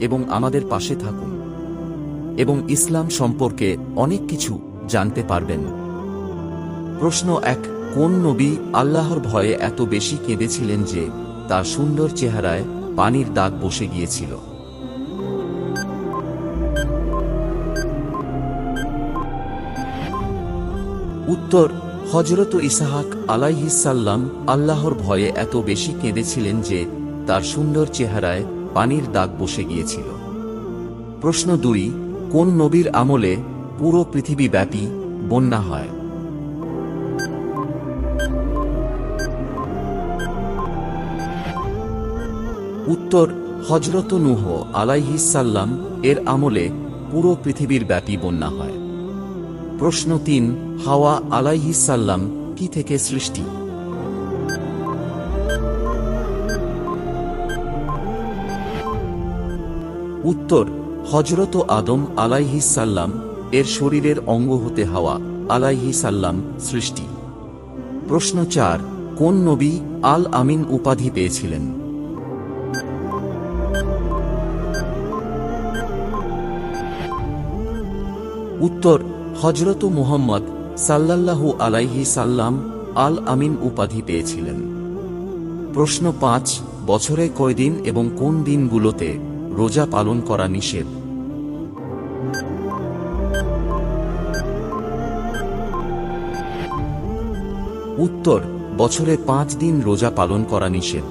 এবং আমাদের পাশে থাকুন। এবং ইসলাম সম্পর্কে অনেক কিছু জানতে পারবেন। প্রশ্ন এক, কোন নবী আল্লাহর ভয়ে এত বেশি কেঁদেছিলেন যে তার সুন্দর চেহারায় পানির দাগ বসে গিয়েছিল? উত্তর হজরত ইসাহাক আলাইহিসাল্লাম আল্লাহর ভয়ে এত বেশি কেঁদেছিলেন যে তার সুন্দর চেহারায় পানির দাগ বসে গিয়েছিল। প্রশ্ন দুই, কোন নবীর আমলে পুরো পৃথিবী ব্যাপী বন্যা হয়? উত্তর হজরত নুহ আলাইহিসাল্লাম এর আমলে পুরো পৃথিবীর ব্যাপী বন্যা হয়। প্রশ্ন তিন, হাওয়া আলাইহিসাল্লাম কি থেকে সৃষ্টি? উত্তর হজরত আদম আলাইহিসাল্লাম এর শরীরের অঙ্গ হতে হাওয়া আলাইহি সাল্লাম সৃষ্টি। প্রশ্ন চার, কোন নবী আল আমিন উপাধি পেয়েছিলেন? উত্তর হজরত মুহাম্মদ সাল্লাল্লাহু আলাইহি সাল্লাম আল আমিন উপাধি পেয়েছিলেন। প্রশ্ন পাঁচ, বছরে কয়দিন এবং কোন দিনগুলোতে? রোজা পালন করা নিষেধ। উত্তর, বছরে পাঁচ দিন রোজা পালন করা নিষেধ।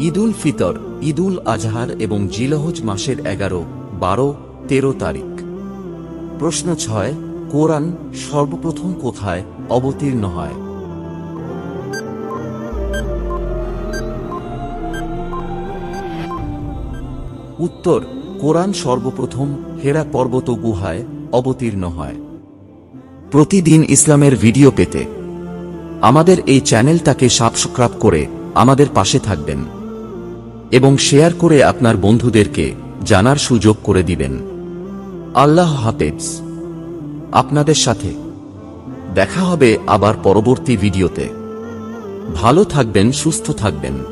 ঈদুল ফিতর, ঈদুল আজহার এবং জিলহজ মাসের এগারো, বারো, তেরো তারিখ। প্রশ্ন ছয়, কোরআন সর্বপ্রথম কোথায় অবতীর্ণ হয়? উত্তর, কোরআন সর্বপ্রথম হেরা পর্বত গুহায় অবতীর্ণ হয়। প্রতিদিন ইসলামের ভিডিও পেতে আমাদের এই চ্যানেলটাকে সাবস্ক্রাইব করে আমাদের পাশে থাকবেন এবং শেয়ার করে আপনার বন্ধুদেরকে জানার সুযোগ করে দিবেন। আল্লাহ হাফেজ। আপনাদের সাথে দেখা হবে আবার পরবর্তী ভিডিওতে। ভালো থাকবেন, সুস্থ থাকবেন।